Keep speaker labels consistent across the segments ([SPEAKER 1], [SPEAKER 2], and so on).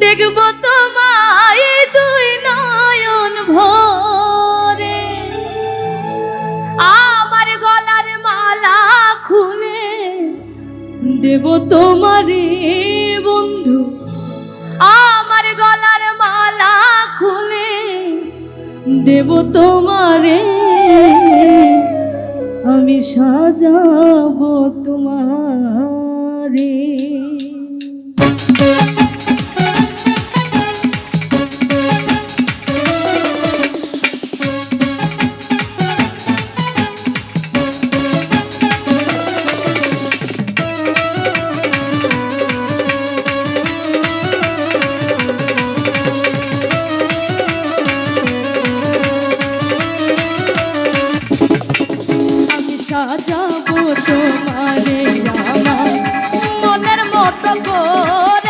[SPEAKER 1] দেখব তোমায় দুই নয়ন ভরে। আমার গলার মালা খুলে দেব তোমারে বন্ধু। আমার গলার মালা খুলে দেব তোমারে। আমি সাজাবো সাজাবো তোমারে আমার মনের মতো করে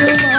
[SPEAKER 1] Thank you.